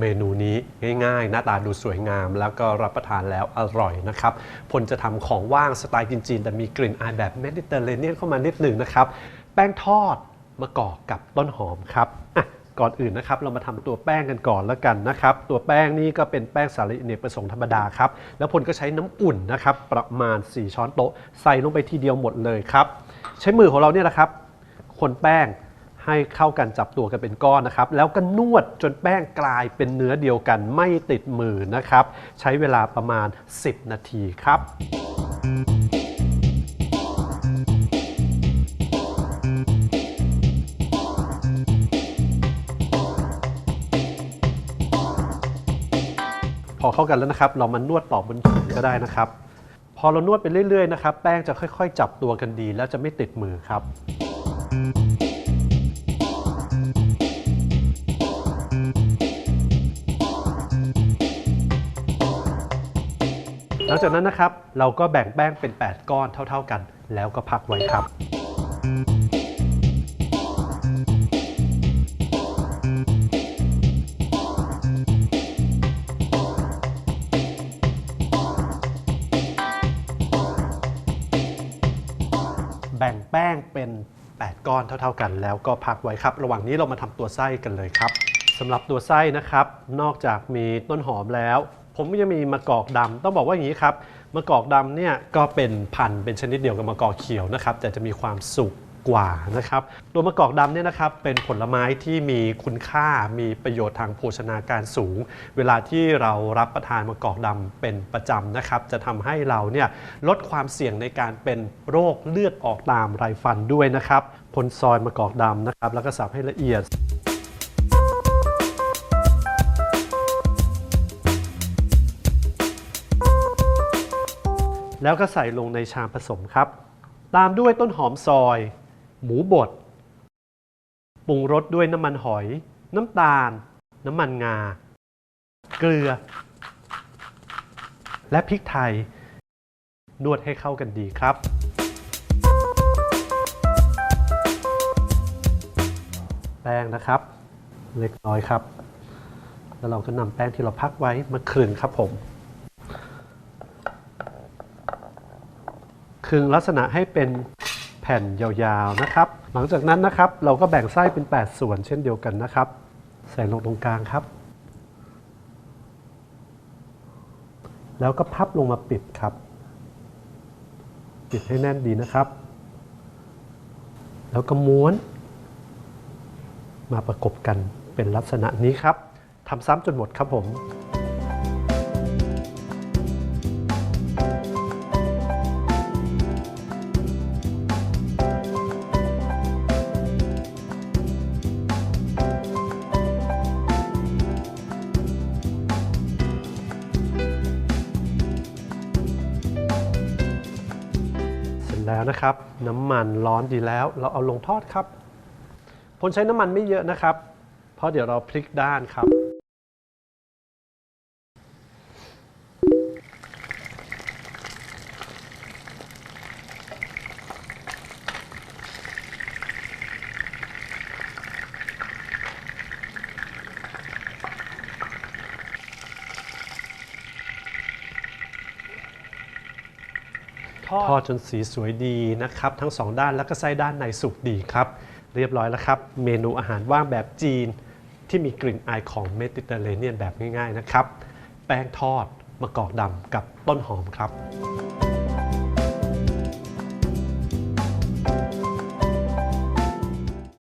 เมนูนี้ง่ายๆ หน้าตาดูสวยงาม แล้วก็รับประทานแล้วอร่อยนะครับพลจะทำของว่างสไตล์จีนๆแต่มีกลิ่นอายแบบเมดิเตอร์เรเนียนเข้ามานิดหนึ่งนะครับ แป้งทอดมะกอกกับต้นหอมครับก่อนอื่นนะครับเรามาทำตัวแป้งกันก่อนแล้วกันนะครับ ตัวแป้งนี่ก็เป็นแป้งสาลีเนกประสงค์ธรรมดาครับ แล้วพลก็ใช้น้ำอุ่นนะครับ ประมาณ 4 ช้อนโต๊ะใส่ลงไปทีเดียวหมดเลยครับ ใช้มือของเราเนี่ยนะครับ คนแป้ง ให้เข้ากันจับตัวกันเป็นก้อนนะครับ แล้วก็นวดจนแป้งกลายเป็นเนื้อเดียวกันไม่ติดมือนะครับ ใช้เวลาประมาณ 10 นาทีครับพอเข้ากันแล้วนะครับ เรามานวดต่อบนขีดก็ได้นะครับ พอเรานวดไปเรื่อยๆนะครับ แป้งจะค่อย ๆ จับตัวกันดี แล้วจะไม่ติดมือครับ หลังจากนั้นนะครับ เราก็แบ่งแป้งเป็น 8 ก้อนเท่า ๆกัน แล้วก็พักไว้ครับ แบ่งแป้งเป็น 8 ก้อนเท่า ๆกัน แล้วก็พักไว้ครับ ระหว่างนี้เรามาทำตัวไส้กันเลยครับสำหรับตัวไส้นะครับ นอกจากมีต้นหอมแล้ว ผมก็ยังมีมะกอกดำต้องบอกว่าอย่างนี้ครับมะกอกดำเนี่ยก็เป็นพันธุ์เป็นชนิดเดียวกับมะกอกเขียวนะครับ แต่จะมีความสุกกว่านะครับตัวมะกอกดำเนี่ยนะครับเป็นผลไม้ที่มีคุณค่ามีประโยชน์ทางโภชนาการสูง เวลาที่เรารับประทานมะกอกดำเป็นประจำนะครับ จะทำให้เราเนี่ยลดความเสี่ยงในการเป็นโรคเลือดออกตามไรฟันด้วยนะครับพลซอยมะกอกดำนะครับ แล้วก็สับให้ละเอียด แล้วก็ใส่ลงในชามผสมครับ ตามด้วยต้นหอมซอย หมูบดปรุงรสด้วยน้ำมันหอย น้ำตาล น้ำมันงา เกลือ และพริกไทย นวดให้เข้ากันดีครับ แป้งนะครับ เล็กน้อยครับ แล้วเราก็นำแป้งที่เราพักไว้มาคลึงครับผม คลึงลักษณะให้เป็นแผ่นยาวๆนะครับ หลังจากนั้นนะครับ เราก็แบ่งไส้เป็น 8 ส่วนเช่นเดียวกันนะครับ ใส่ลงตรงกลางครับ แล้วก็พับลงมาปิดครับ ปิดให้แน่นดีนะครับ แล้วก็ม้วน มาประกบกันเป็นลักษณะนี้ครับทำซ้ำจนหมดครับผม แล้วนะครับ น้ำมันร้อนดีแล้ว เราเอาลงทอดครับ พลใช้น้ำมันไม่เยอะนะครับ เพราะเดี๋ยวเราพลิกด้านครับ ทอดจนสีสวยดีนะครับ ทั้งสองด้านแล้วก็ไส้ด้านในสุกดีครับ เรียบร้อยแล้วครับ เมนูอาหารว่างแบบจีน ที่มีกลิ่นอายของเมดิเตอร์เรเนียนแบบง่ายๆนะครับ แป้งทอดมะกอกดำกับต้นหอมครับ